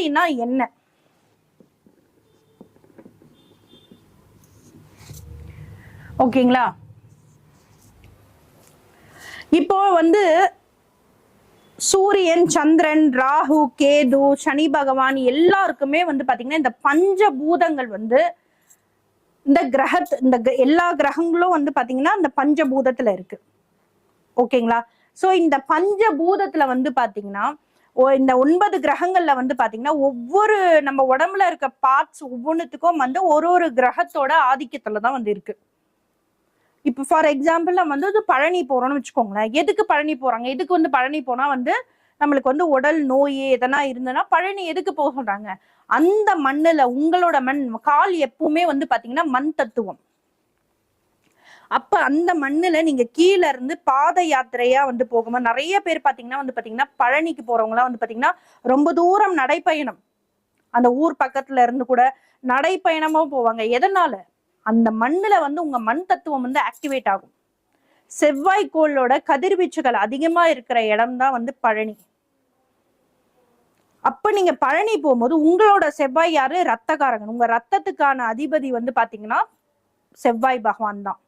அப்படின்னா என்ன? ஓகேங்களா? இப்போ வந்து சூரியன் சந்திரன் ராகு கேது சனி பகவான் எல்லாருக்குமே வந்து பாத்தீங்கன்னா இந்த பஞ்சபூதங்கள் வந்து இந்த கிரகத் இந்த க- எல்லா கிரகங்களும் வந்து பாத்தீங்கன்னா இந்த பஞ்சபூதத்துல இருக்கு. ஓகேங்களா? சோ இந்த பஞ்சபூதத்துல வந்து பாத்தீங்கன்னா இந்த ஒன்பது கிரகங்கள்ல வந்து பாத்தீங்கன்னா ஒவ்வொரு நம்ம உடம்புல இருக்க பார்ட்ஸ் ஒவ்வொன்றுத்துக்கும் வந்து ஒரு ஒரு கிரகத்தோட ஆதிக்கத்துல தான் வந்து இருக்கு. இப்போ ஃபார் எக்ஸாம்பிள் நம்ம வந்து பழனி போறோம்னு வச்சுக்கோங்களேன். எதுக்கு பழனி போறாங்க? எதுக்கு வந்து பழனி போனா வந்து நம்மளுக்கு வந்து உடல் நோய் எதனா இருந்ததுன்னா பழனி எதுக்கு போக சொல்றாங்க? அந்த மண்ணுல உங்களோட மண் கால் எப்பவுமே வந்து பாத்தீங்கன்னா மண் தத்துவம். அப்ப அந்த மண்ணுல நீங்க கீழ இருந்து பாத யாத்திரையா வந்து போகும்போது நிறைய பேர் பாத்தீங்கன்னா வந்து பாத்தீங்கன்னா பழனிக்கு போறவங்க எல்லாம் வந்து பாத்தீங்கன்னா ரொம்ப தூரம் நடைப்பயணம். அந்த ஊர் பக்கத்துல இருந்து கூட நடைப்பயணமா போவாங்க. எதனால? அந்த மண்ணுல வந்து உங்க மண் தத்துவம் வந்து ஆக்டிவேட் ஆகும். செவ்வாய் கோளோட கதிர்வீச்சுகள் அதிகமா இருக்கிற இடம் தான் வந்து பழனி. அப்ப நீங்க பழனி போகும்போது உங்களோட செவ்வாய் யாரு? ரத்தக்காரகன் உங்க ரத்தத்துக்கான அதிபதி வந்து பாத்தீங்கன்னா செவ்வாய் பகவான் தான்.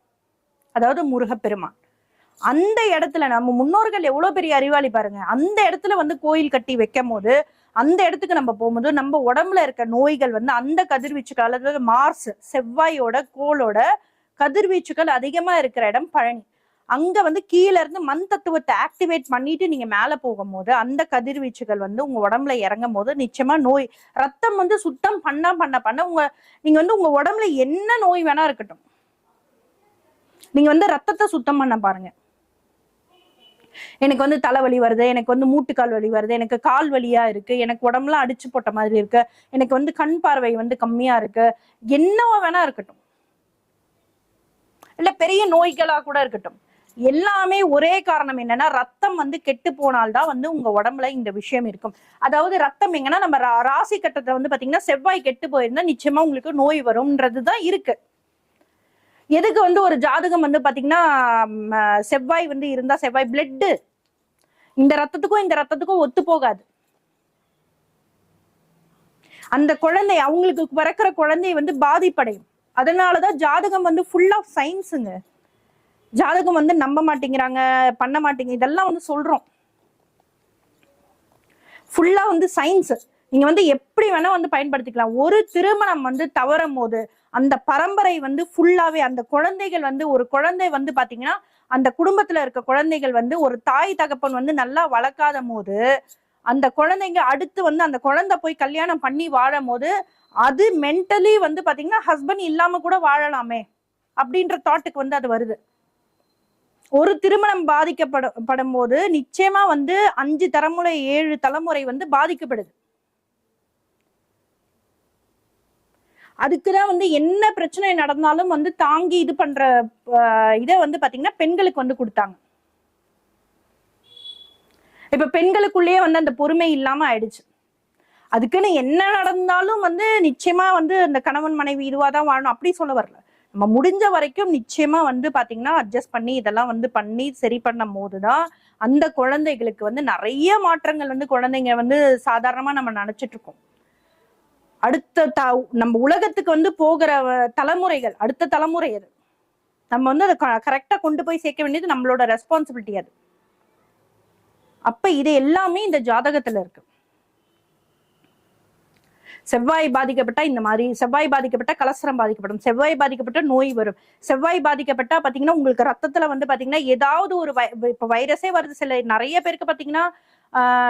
அதாவது முருகப்பெருமான். அந்த இடத்துல நம்ம முன்னோர்கள் எவ்வளோ பெரிய அறிவாளி பாருங்க. அந்த இடத்துல வந்து கோயில் கட்டி வைக்கும் போது அந்த இடத்துக்கு நம்ம போகும்போது நம்ம உடம்புல இருக்க நோய்கள் வந்து அந்த கதிர்வீச்சுகள் அதாவது மார்ஸ் செவ்வாயோட கோளோட கதிர்வீச்சுகள் அதிகமா இருக்கிற இடம் பழனி. அங்க வந்து கீழே இருந்து மண் தத்துவத்தை ஆக்டிவேட் பண்ணிட்டு நீங்க மேல போகும்போது அந்த கதிர்வீச்சுகள் வந்து உங்க உடம்புல இறங்கும் போது நிச்சயமா நோய் ரத்தம் வந்து சுத்தம் பண்ண பண்ண பண்ண உங்க நீங்க வந்து உங்க உடம்புல என்ன நோய் வேணா இருக்கட்டும். நீங்க வந்து ரத்தத்தை சுத்தம் பண்ண பாருங்க. எனக்கு வந்து தலைவலி வருது எனக்கு வந்து மூட்டுக்கால் வலி வருது எனக்கு கால் வலியா இருக்கு எனக்கு உடம்புலாம் அடிச்சு போட்ட மாதிரி இருக்கு எனக்கு வந்து கண் பார்வை வந்து கம்மியா இருக்கு என்னவா வேணா இருக்கட்டும். இல்ல பெரிய நோய்களா கூட இருக்கட்டும். எல்லாமே ஒரே காரணம் என்னன்னா ரத்தம் வந்து கெட்டு போனால்தான் வந்து உங்க உடம்புல இந்த விஷயம் இருக்கும். அதாவது ரத்தம் எங்கன்னா நம்ம ராசி கட்டத்தை வந்து பாத்தீங்கன்னா செவ்வாய் கெட்டு போயிருந்தா நிச்சயமா உங்களுக்கு நோய் வரும்ன்றதுதான் இருக்கு. எதுக்கு வந்து ஒரு ஜாதகம் வந்து பாத்தீங்கன்னா செவ்வாய் வந்து இருந்தா செவ்வாய் பிளட்டு இந்த ரத்தத்துக்கும் இந்த ரத்தத்துக்கும் ஒத்து போகாது. அந்த குழந்தை அவங்களுக்கு பிறக்கிற குழந்தை வந்து பாதிப்படையும். அதனாலதான் ஜாதகம் வந்து ஃபுல் ஆஃப் சயின்ஸுங்க ஜாதகம் வந்து நம்ப மாட்டேங்கிறாங்க பண்ண மாட்டேங்க இதெல்லாம் வந்து சொல்றோம். ஃபுல்லா வந்து சயின்ஸ் நீங்க வந்து எப்படி வேணா வந்து பயன்படுத்திக்கலாம். ஒரு திருமணம் வந்து தவறும் போது அந்த பரம்பரை வந்து ஃபுல்லாவே அந்த குழந்தைகள் வந்து ஒரு குழந்தை வந்து பாத்தீங்கன்னா அந்த குடும்பத்துல இருக்க குழந்தைகள் வந்து ஒரு தாய் தகப்பன் வந்து நல்லா வளர்க்காத போது அந்த குழந்தைங்க அடுத்து வந்து அந்த குழந்தை போய் கல்யாணம் பண்ணி வாழும் போது அது மென்டலி வந்து பாத்தீங்கன்னா ஹஸ்பண்ட் இல்லாம கூட வாழலாமே அப்படின்ற தாட்டுக்கு வந்து அது வருது. ஒரு திருமணம் பாதிக்கப்படும் படும் போது நிச்சயமா வந்து அஞ்சு தலைமுறை ஏழு தலைமுறை வந்து பாதிக்கப்படுது. அதுக்குதான் வந்து என்ன பிரச்சனை நடந்தாலும் வந்து தாங்கி இது பண்ற இதை வந்து பாத்தீங்கன்னா பெண்களுக்கு வந்து கொடுத்தாங்க. இப்ப பெண்களுக்குள்ளேயே வந்து அந்த பொறுமை இல்லாம ஆயிடுச்சு. அதுக்குன்னு என்ன நடந்தாலும் வந்து நிச்சயமா வந்து அந்த கணவன் மனைவி இதுவாதான் வாழணும். அப்படி சொல்ல வரல. நம்ம முடிஞ்ச வரைக்கும் நிச்சயமா வந்து பாத்தீங்கன்னா அட்ஜஸ்ட் பண்ணி இதெல்லாம் வந்து பண்ணி சரி பண்ணும் போதுதான் அந்த குழந்தைகளுக்கு வந்து நிறைய மாற்றங்கள் வந்து குழந்தைங்க வந்து சாதாரணமா நம்ம நினைச்சிட்டு இருக்கோம். அடுத்த த நம்ம உலகத்துக்கு வந்து போகிற தலைமுறைகள் அடுத்த தலைமுறை அது நம்ம வந்து அதை கரெக்டா கொண்டு போய் சேர்க்க வேண்டியது நம்மளோட ரெஸ்பான்சிபிலிட்டி அது. அப்ப இது எல்லாமே இந்த ஜாதகத்துல இருக்கு. செவ்வாய் பாதிக்கப்பட்டா இந்த மாதிரி செவ்வாய் பாதிக்கப்பட்ட கலசரம் பாதிக்கப்படும் செவ்வாய் பாதிக்கப்பட்ட நோய் வரும் செவ்வாய் பாதிக்கப்பட்டா பாத்தீங்கன்னா உங்களுக்கு ரத்தத்துல வந்து பாத்தீங்கன்னா ஏதாவது ஒரு வை- இப்ப வைரஸே வருது. சில நிறைய பேருக்கு பாத்தீங்கன்னா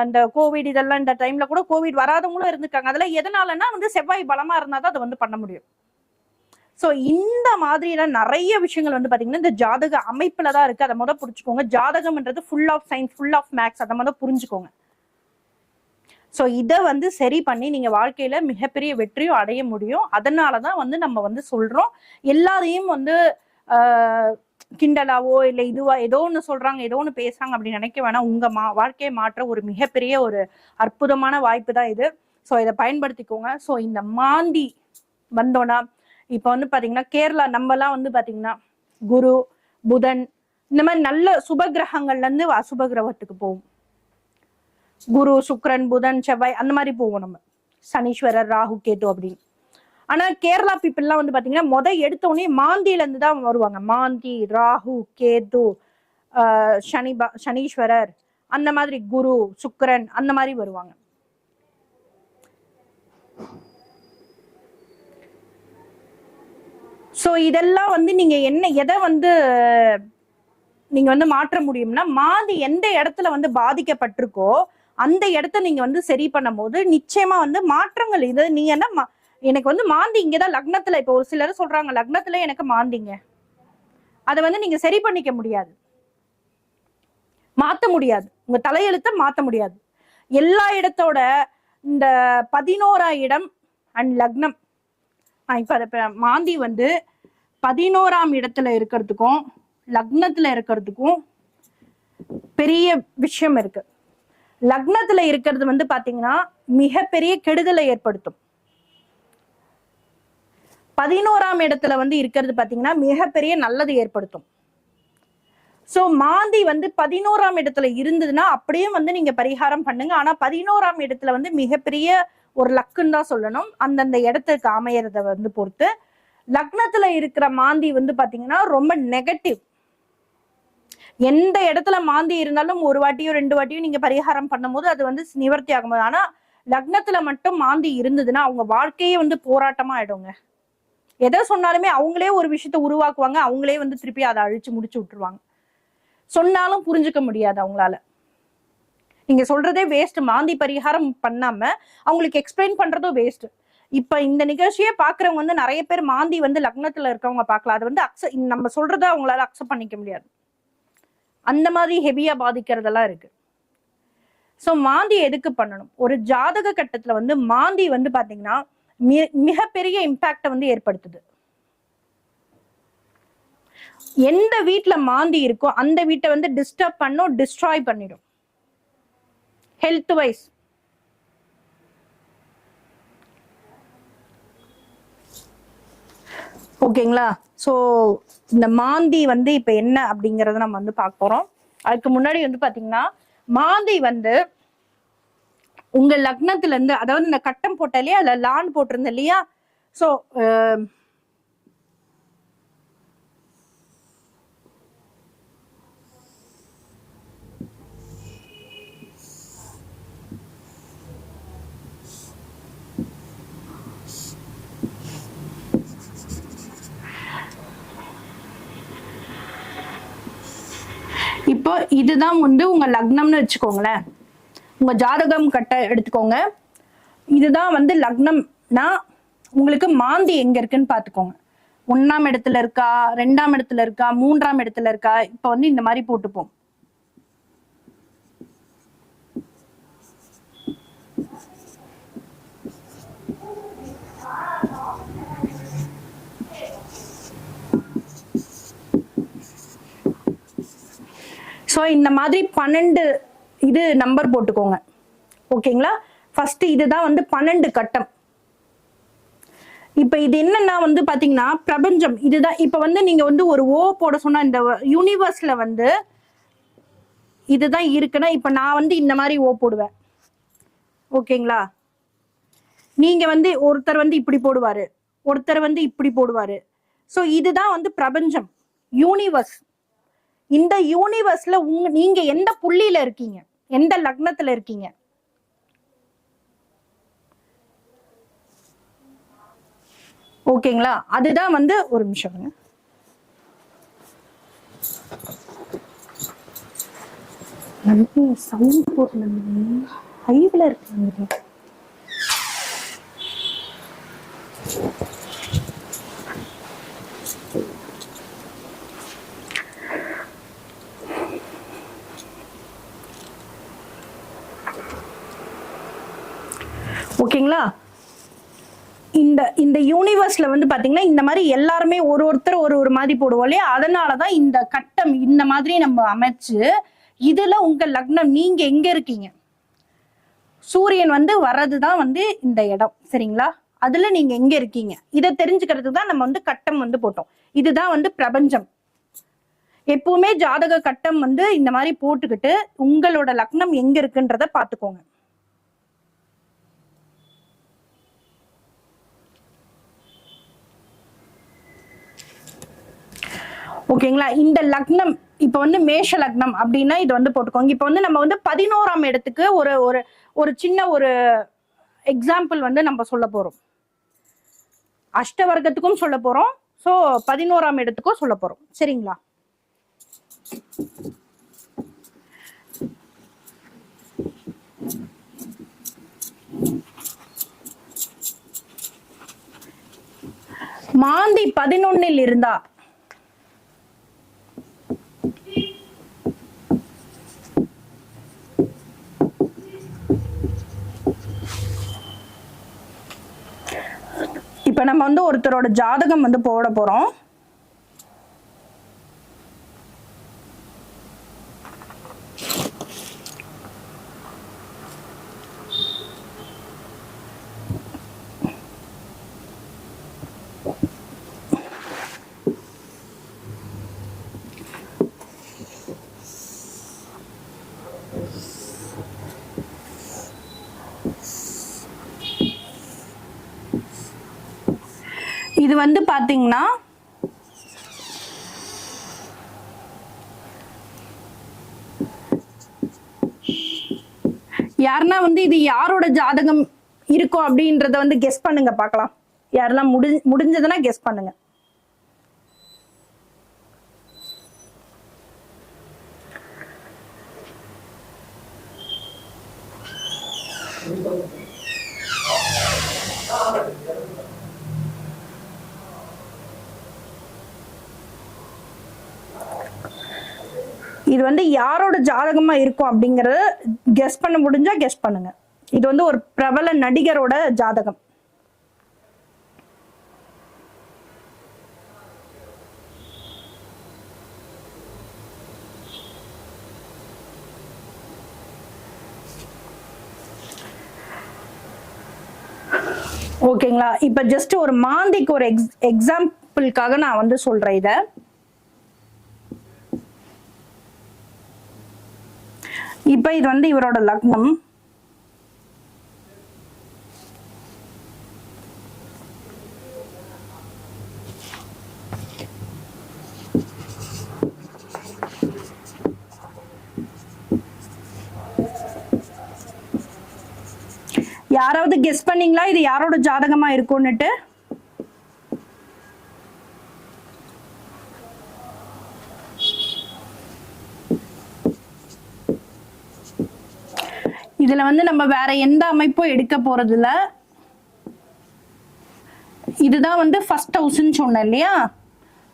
இந்த கோவிட் இதெல்லாம் இந்த டைம்ல கூட கோவிட் வராதவங்களும் இருந்திருக்காங்க. அதெல்லாம் எதனாலன்னா வந்து செவ்வாய் பலமா இருந்தாதான் அதை வந்து பண்ண முடியும். ஸோ இந்த மாதிரியான நிறைய விஷயங்கள் வந்து பார்த்தீங்கன்னா இந்த ஜாதக அமைப்புல தான் இருக்கு. அதை முதல் புரிஞ்சுக்கோங்க. ஜாதகம்ன்றது full of science full of maths அதை மொதல் புரிஞ்சுக்கோங்க. ஸோ இதை வந்து சரி பண்ணி நீங்க வாழ்க்கையில மிகப்பெரிய வெற்றியும் அடைய முடியும். அதனாலதான் வந்து நம்ம வந்து சொல்றோம். எல்லாரையும் வந்து கிண்டலாவோ இல்லை இதுவா ஏதோ ஒன்று சொல்றாங்க ஏதோ ஒன்று பேசுறாங்க அப்படின்னு நினைக்க வேணாம். உங்க மா வாழ்க்கையை மாற்ற ஒரு மிகப்பெரிய ஒரு அற்புதமான வாய்ப்பு தான் இது. ஸோ இதை பயன்படுத்திக்கோங்க. ஸோ இந்த மாந்தி வந்தோன்னா இப்போ வந்து பார்த்தீங்கன்னா கேரளா நம்மலாம் வந்து பார்த்தீங்கன்னா குரு புதன் இந்த மாதிரி நல்ல சுப கிரகங்கள்ல இருந்து அசுப கிரகத்துக்கு போவோம். குரு சுக்ரன் புதன் செவ்வாய் அந்த மாதிரி போவோம் நம்ம. சனீஸ்வரர் ராகு கேது அப்படின்னு. ஆனா கேரளா பீப்புள்லாம் வந்து பாத்தீங்கன்னா முத எடுத்த உடனே மாந்தியில இருந்து தான் வருவாங்க. மாந்தி ராகு கேது ஆஹ் சனி ப- சனீஸ்வரர் அந்த மாதிரி குரு சுக்கரன் அந்த மாதிரி வருவாங்க. ஸோ இதெல்லாம் வந்து நீங்க என்ன எதை வந்து நீங்க வந்து மாற்ற முடியும்னா மாந்தி எந்த இடத்துல வந்து பாதிக்கப்பட்டிருக்கோ அந்த இடத்த நீங்க வந்து சரி பண்ணும் போது நிச்சயமா வந்து மாற்றங்கள் இது நீ என்ன மா- எனக்கு வந்து மாந்தி இங்கதான் லக்னத்துல இப்போ ஒரு சிலர் சொல்றாங்க லக்னத்துல எனக்கு மாந்திங்க. அதை வந்து நீங்க சரி பண்ணிக்க முடியாது. மாத்த முடியாது. உங்க தலையெழுத்தை மாத்த முடியாது. எல்லா இடத்தோட இந்த பதினோரா இடம் அண்ட் லக்னம் ஆஹ் அதை இப்ப மாந்தி வந்து பதினோராம் இடத்துல இருக்கிறதுக்கும் லக்னத்துல இருக்கிறதுக்கும் பெரிய விஷயம் இருக்கு. லக்னத்துல இருக்கிறது வந்து பாத்தீங்கன்னா மிகப்பெரிய கெடுதலை ஏற்படுத்தும். பதினோராம் இடத்துல வந்து இருக்கிறது பார்த்தீங்கன்னா மிகப்பெரிய நல்லது ஏற்படுத்தும். ஸோ மாந்தி வந்து பதினோராம் இடத்துல இருந்ததுன்னா அப்படியே வந்து நீங்க பரிகாரம் பண்ணுங்க. ஆனா பதினோராம் இடத்துல வந்து மிகப்பெரிய ஒரு லக்குன்னு தான் சொல்லணும். அந்தந்த இடத்துக்கு அமையறத வந்து பொறுத்து. லக்னத்துல இருக்கிற மாந்தி வந்து பாத்தீங்கன்னா ரொம்ப நெகட்டிவ் எந்த இடத்துல மாந்தி இருந்தாலும் ஒரு வாட்டியோ ரெண்டு வாட்டியோ நீங்க பரிகாரம் பண்ணும்போது அது வந்து நிவர்த்தி ஆகும்போது ஆனா லக்னத்துல மட்டும் மாந்தி இருந்ததுன்னா அவங்க வாழ்க்கையே வந்து போராட்டமா ஆயிடுங்க. எதை சொன்னாலுமே அவங்களே ஒரு விஷயத்த உருவாக்குவாங்க. அவங்களே வந்து திருப்பி அதை அழிச்சு முடிச்சு விட்டுருவாங்க. சொன்னாலும் புரிஞ்சுக்க முடியாது அவங்களால. நீங்க சொல்றதே வேஸ்ட் மாந்தி பரிகாரம் பண்ணாம அவங்களுக்கு எக்ஸ்பிளைன் பண்றதும் வேஸ்ட் இப்ப இந்த நிகழ்ச்சியே பாக்குறவங்க வந்து நிறைய பேர் மாந்தி வந்து லக்னத்துல இருக்கவங்க பார்க்கலாம் அது வந்து அக்ச நம்ம சொல்றத அவங்களால அக்செப்ட் பண்ணிக்க முடியாது. அந்த மாதிரி ஹெவியா பாதிக்கிறதெல்லாம் இருக்கு. சோ மாந்தி எதுக்கு பண்ணணும்? ஒரு ஜாதக கட்டத்துல வந்து மாந்தி வந்து பாத்தீங்கன்னா மிகப்பெரிய இம்பாக்டை வந்து ஏற்படுத்துது. எந்த வீட்டில் மாந்தி இருக்கோ அந்த வீட்டை வந்து டிஸ்டர்ப் பண்ணும் டிஸ்ட்ராய் பண்ணிடும். ஹெல்த் வைஸ் ஓகேங்களா ஸோ இந்த மாந்தி வந்து இப்போ என்ன அப்படிங்கிறத நம்ம வந்து பார்க்க போகிறோம் அதுக்கு முன்னாடி வந்து பார்த்தீங்கன்னா மாந்தி வந்து உங்க லக்னத்துல இருந்து அதாவது இந்த கட்டம் போட்ட இல்லையா அதுல லான் போட்டிருந்த இல்லையா? ஸோ um, இப்போ இதுதான் வந்து உங்க லக்னம்னு வச்சுக்கோங்களேன். உங்க ஜாதகம் கட்ட எடுத்துக்கோங்க. இதுதான் வந்து லக்னம்னா உங்களுக்கு மாந்தி எங்க இருக்குன்னு பாத்துக்கோங்க. ஒன்றாம் இடத்துல இருக்கா ரெண்டாம் இடத்துல இருக்கா மூன்றாம் இடத்துல இருக்கா இப்ப வந்து இந்த மாதிரி போட்டுப்போம். ஸோ இந்த மாதிரி பன்னெண்டு இது நம்பர் போட்டுக்கோங்க. ஓகேங்களா ஃபர்ஸ்ட் இதுதான் வந்து பன்னெண்டு கட்டம். இப்ப இது என்னன்னா வந்து பாத்தீங்கன்னா பிரபஞ்சம். இதுதான். இப்ப வந்து நீங்க வந்து ஒரு ஓ போட சொன்னா இந்த யூனிவர்ஸ்ல வந்து இதுதான் இருக்குன்னா இப்ப நான் வந்து இந்த மாதிரி ஓ போடுவேன். ஓகேங்களா நீங்க வந்து ஒருத்தர் வந்து இப்படி போடுவாரு. ஒருத்தர் வந்து இப்படி போடுவாரு. ஸோ இதுதான் வந்து பிரபஞ்சம். யூனிவர்ஸ் இந்த யூனிவர்ஸ்ல உங்க நீங்க எந்த புள்ளியில இருக்கீங்க? எந்த லக்னத்துல இருக்கீங்க? ஓகேங்களா? அதுதான் வந்து ஒரு நிமிஷம் நம்பி சவுண்ட் போட்டு நம்பி இருக்கு நம்பி ஓகேங்களா இந்த யூனிவர்ஸ்ல வந்து பாத்தீங்கன்னா இந்த மாதிரி எல்லாருமே ஒரு ஒருத்தர் ஒரு ஒரு மாதிரி போடுவோம் இல்லையா? அதனாலதான் இந்த கட்டம் இந்த மாதிரி நம்ம அமைச்சு இதுல உங்க லக்னம் நீங்க எங்க இருக்கீங்க? சூரியன் வந்து வர்றதுதான் வந்து இந்த இடம் சரிங்களா? அதுல நீங்க எங்க இருக்கீங்க? இதை தெரிஞ்சுக்கிறதுக்கு தான் நம்ம வந்து கட்டம் வந்து போட்டோம். இதுதான் வந்து பிரபஞ்சம். எப்பவுமே ஜாதக கட்டம் வந்து இந்த மாதிரி போட்டுக்கிட்டு உங்களோட லக்னம் எங்க இருக்குன்றத பாத்துக்கோங்க ஓகேங்களா? இந்த லக்னம் இப்ப வந்து மேஷ லக்னம் அப்படின்னா இது வந்து போட்டுக்கோங்க. இப்ப வந்து நம்ம வந்து பதினோராம் இடத்துக்கு ஒரு ஒரு ஒரு சின்ன ஒரு எக்ஸாம்பிள் வந்து நம்ம சொல்ல போறோம். அஷ்டவர்க்கத்துக்கும் சொல்ல போறோம். ஸோ பதினோராம் இடத்துக்கும் சொல்ல போறோம். சரிங்களா? மாந்தி பதினொன்னில் இருந்தா இப்போ நம்ம வந்து ஒருத்தரோட ஜாதகம் வந்து போட போகிறோம் இது வந்து பார்த்தீங்கன்னா யாருன்னா வந்து இது யாரோட ஜாதகம் இருக்கும் அப்படின்றத வந்து கெஸ் பண்ணுங்க பார்க்கலாம். யாரெல்லாம் முடி முடிஞ்சதுன்னா கெஸ் பண்ணுங்க. இது வந்து யாரோட ஜாதகமா இருக்கும் அப்படிங்கறத கெஸ் பண்ண முடிஞ்சா கெஸ் பண்ணுங்க. இது வந்து ஒரு பிரபல நடிகரோட ஜாதகம். ஓகேங்களா இப்ப ஜஸ்ட் ஒரு மாந்திக்கு ஒரு எக்ஸ் எக்ஸாம்பிளுக்காக நான் வந்து சொல்றேன் இதை. இப்ப இது வந்து இவரோட லக்னம். யாராவது கெஸ் பண்ணீங்களா? இது யாரோட ஜாதகமா இருக்கும்னுட்டு? இதுல வந்து நம்ம வேற எந்த அமைப்பும் எடுக்க போறது இல்ல இதுதான் வந்து ஃபர்ஸ்ட் ஹவுஸ்ன்னு சொன்னேன் இல்லையா?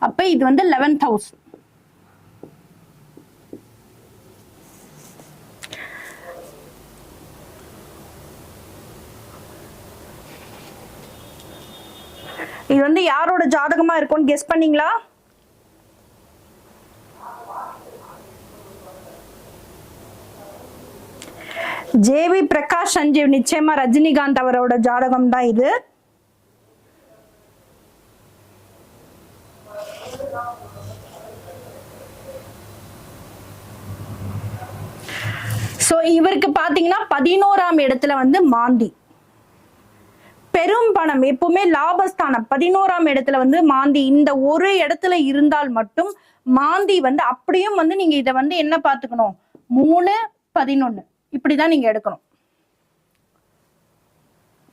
அப்ப இது வந்து லெவன்த் ஹவுஸ் இது வந்து யாரோட ஜாதகமா இருக்கும்னு கெஸ் பண்ணீங்களா? ஜேவி பிரகாஷ் சஞ்சீவ் நிச்சயமா ரஜினிகாந்த் அவரோட ஜாதகம் தான் இது. சோ இவருக்கு பாத்தீங்கன்னா பதினோராம் இடத்துல வந்து மாந்தி. பெரும் பணம் எப்பவுமே லாபஸ்தானம். பதினோராம் இடத்துல வந்து மாந்தி. இந்த ஒரு இடத்துல இருந்தால் மட்டும் மாந்தி வந்து அப்படியும் வந்து நீங்க இதை வந்து என்ன பாத்துக்கணும் மூணு பதினொன்னு. இப்படிதான் நீங்க எடுக்கணும்.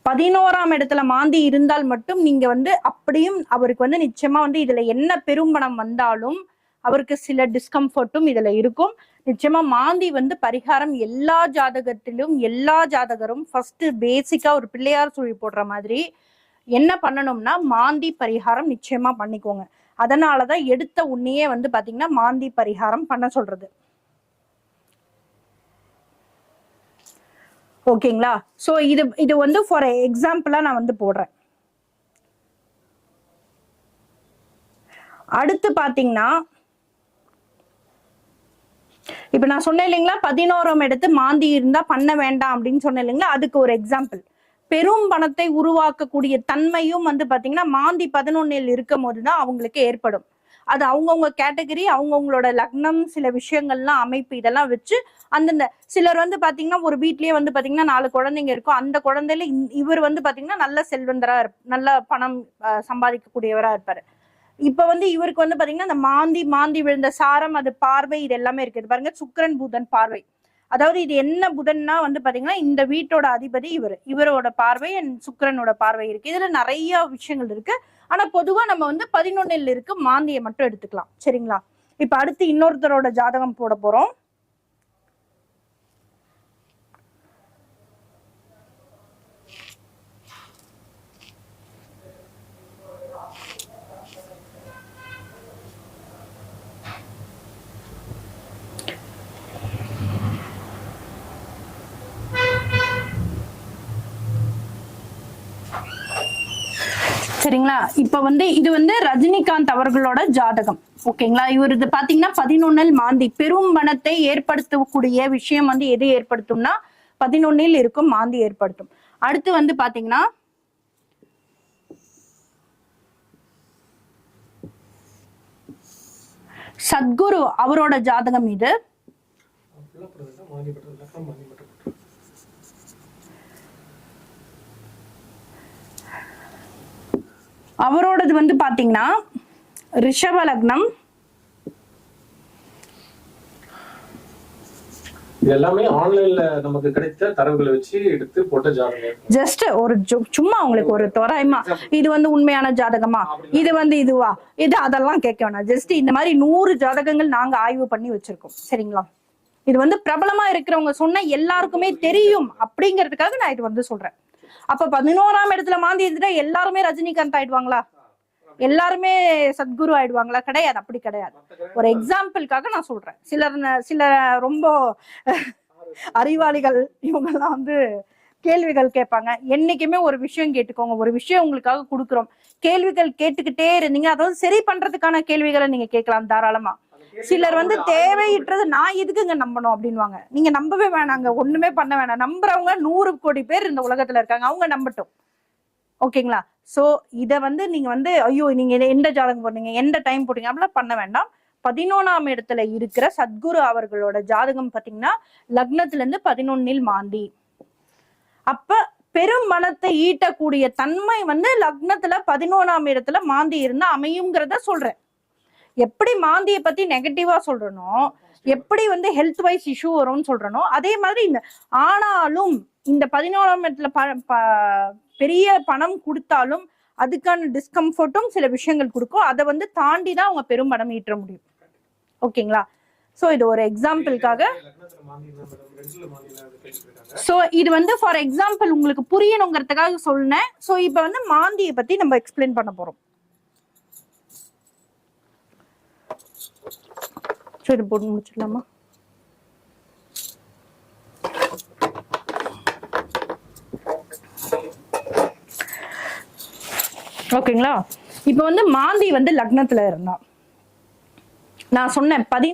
பதினோராம் இடத்துல மாந்தி இருந்தால் மட்டும் நீங்க வந்து அப்படியும் அவருக்கு வந்து நிச்சயமா வந்து இதுல என்ன பெரும்பணம் வந்தாலும் அவருக்கு சில டிஸ்கம்ஃபர்ட்டும் இதுல இருக்கும். நிச்சயமா மாந்தி வந்து பரிகாரம் எல்லா ஜாதகத்திலும் எல்லா ஜாதகரும் ஃபர்ஸ்ட் பேசிக்கா ஒரு பிள்ளையார் சுழி போடுற மாதிரி என்ன பண்ணணும்னா மாந்தி பரிகாரம் நிச்சயமா பண்ணிக்கோங்க. அதனாலதான் எடுத்த உன்னையே வந்து பாத்தீங்கன்னா மாந்தி பரிகாரம் பண்ண சொல்றது. ஓகேங்களா? ஸோ இது இது வந்து ஃபார் எக்ஸாம்பிளா நான் வந்து போடுறேன். அடுத்து பாத்தீங்கன்னா இப்ப நான் சொன்னேன் இல்லைங்களா பதினோராம் எடுத்து மாந்தி இருந்தா பண்ண வேண்டாம் அப்படின்னு சொன்னேன் இல்லைங்களா அதுக்கு ஒரு எக்ஸாம்பிள் பெரும் பணத்தை உருவாக்கக்கூடிய தன்மையும் வந்து பாத்தீங்கன்னா மாந்தி பதினொன்னில் இருக்கும் போதுதான் அவங்களுக்கு ஏற்படும். அது அவங்கவுங்க கேட்டகரி அவங்கவுங்களோட லக்னம் சில விஷயங்கள்லாம் அமைப்பு இதெல்லாம் வச்சு அந்தந்த சிலர் வந்து பாத்தீங்கன்னா ஒரு வீட்லயே வந்து பாத்தீங்கன்னா நாலு குழந்தைங்க இருக்கும் அந்த குழந்தையில இவர் வந்து பாத்தீங்கன்னா நல்ல செல்வந்தரா இருப் நல்ல பணம் சம்பாதிக்கக்கூடியவரா இருப்பாரு. இப்ப வந்து இவருக்கு வந்து பாத்தீங்கன்னா இந்த மாந்தி மாந்தி விழுந்த சாரம் அது பார்வை இது எல்லாமே இருக்குது பாருங்க சுக்கிரன் புதன் பார்வை. அதாவது இது என்ன புதன்னா வந்து பாத்தீங்கன்னா இந்த வீட்டோட அதிபதி இவர். இவரோட பார்வை அண்ட் சுக்கிரனோட பார்வை இருக்கு. இதுல நிறைய விஷயங்கள் இருக்கு. ஆனா பொதுவா நம்ம வந்து பதினொன்னில் இருக்கு மாந்தியை மட்டும் எடுத்துக்கலாம். சரிங்களா? இப்ப அடுத்து இன்னொருத்தரோட ஜாதகம் போட போறோம். சரிங்களா? இப்ப வந்து இது வந்து ரஜினிகாந்த் அவர்களோட ஜாதகம். ஓகேங்களா? இவர் இது பாத்தீங்கன்னா பதினொன்னில் மாந்தி. பெரும் மனத்தை ஏற்படுத்தக்கூடிய விஷயம் வந்து எது ஏற்படுத்தும்னா பதினொன்னில் இருக்கும் மாந்தி ஏற்படுத்தும். அடுத்து வந்து பாத்தீங்கன்னா சத்குரு அவரோட ஜாதகம் இது அப்படிலாம் போடுறதுன்னா மாந்தி மட்டும் லக்னம் மாந்தி மட்டும் போட்டுருங்க. அவரோடது வந்து பாத்தீங்கன்னா ரிஷப லக்னம். இது எல்லாமே ஆன்லைன்ல நமக்கு கிடைத்த தரவுகளை வச்சு எடுத்து போட்ட ஜாதகம். ஜஸ்ட் ஒரு ஜு- சும்மா உங்களுக்கு ஒரு தோராயமா இது வந்து உண்மையான ஜாதகமா இது வந்து இதுவா இது அதெல்லாம் கேட்க வேணாம். ஜஸ்ட் இந்த மாதிரி நூறு ஜாதகங்கள் நாங்க ஆய்வு பண்ணி வச்சிருக்கோம். சரிங்களா? இது வந்து பிரபலமா இருக்கிறவங்க சொன்னா எல்லாருக்குமே தெரியும் அப்படிங்கிறதுக்காக நான் இது வந்து சொல்றேன். அப்ப பதினோராம் இடத்துல மாந்தி இருந்துட்டா எல்லாருமே ரஜினிகாந்த் ஆயிடுவாங்களா? எல்லாருமே சத்குரு ஆயிடுவாங்களா? கிடையாது. அப்படி கிடையாது. ஒரு எக்ஸாம்பிளுக்காக நான் சொல்றேன். சிலர் ந- சில ரொம்ப அறிவாளிகள் இவங்கெல்லாம் வந்து கேள்விகள் கேட்பாங்க. என்னைக்குமே ஒரு விஷயம் கேட்டுக்கோங்க. ஒரு விஷயம் உங்களுக்காக கொடுக்குறோம். கேள்விகள் கேட்டுக்கிட்டே இருந்தீங்க. அதாவது சரி பண்றதுக்கான கேள்விகளை நீங்க கேட்கலாம் தாராளமா. சிலர் வந்து தேவையற்றது நான் எதுக்குங்க நம்பணும் அப்படின்வாங்க நீங்க நம்பவே வேணாங்க. ஒண்ணுமே பண்ண வேணாம். நம்புறவங்க நூறு கோடி பேர் இந்த உலகத்துல இருக்காங்க. அவங்க நம்பட்டும். ஓகேங்களா? ஸோ இதை வந்து நீங்கள் வந்து ஐயோ நீங்கள் எந்த ஜாதகம் போடுறீங்க எந்த டைம் போட்டீங்க அப்படிலாம் பண்ண வேண்டாம். பதினொன்னாம் இடத்துல இருக்கிற சத்குரு அவர்களோட ஜாதகம் பார்த்தீங்கன்னா லக்னத்துலேருந்து பதினொன்னில் மாந்தி. அப்போ பெரும் மனத்தை ஈட்டக்கூடிய தன்மை வந்து லக்னத்துல பதினோராம் இடத்துல மாந்தி இருந்தா அமையுங்கிறத சொல்றேன். எப்படி மாந்தியை பத்தி நெகட்டிவா சொல்றனோ எப்படி வந்து ஹெல்த் வைஸ் இஷ்யூ வரும்னு சொல்றனோ அதே மாதிரி இந்த ஆனாலும் இந்த பதினோராம் இடத்துல ப- ப- பெரிய பணம் கொடுத்தாலும் அதுக்கான டிஸ்கம்ஃபர்ட்டும் சில விஷயங்கள் கொடுக்கும். அதை வந்து தாண்டி தான் அவங்க பெரும் பணம் ஈட்ட முடியும். ஓகேங்களா? ஸோ இது ஒரு எக்ஸாம்பிளுக்காக ஸோ இது வந்து ஃபார் எக்ஸாம்பிள் உங்களுக்கு புரியணுங்கிறதுக்காக சொன்னேன் ஸோ இப்போ வந்து மாந்தியை பத்தி நம்ம எக்ஸ்பிளைன் பண்ண போறோம். சரி போட்டு முடிச்சிடலாமா? ஓகேங்களா? இப்போ வந்து மாந்தி வந்து லக்னத்துல இருந்தான். நான் சொன்னேன் பதி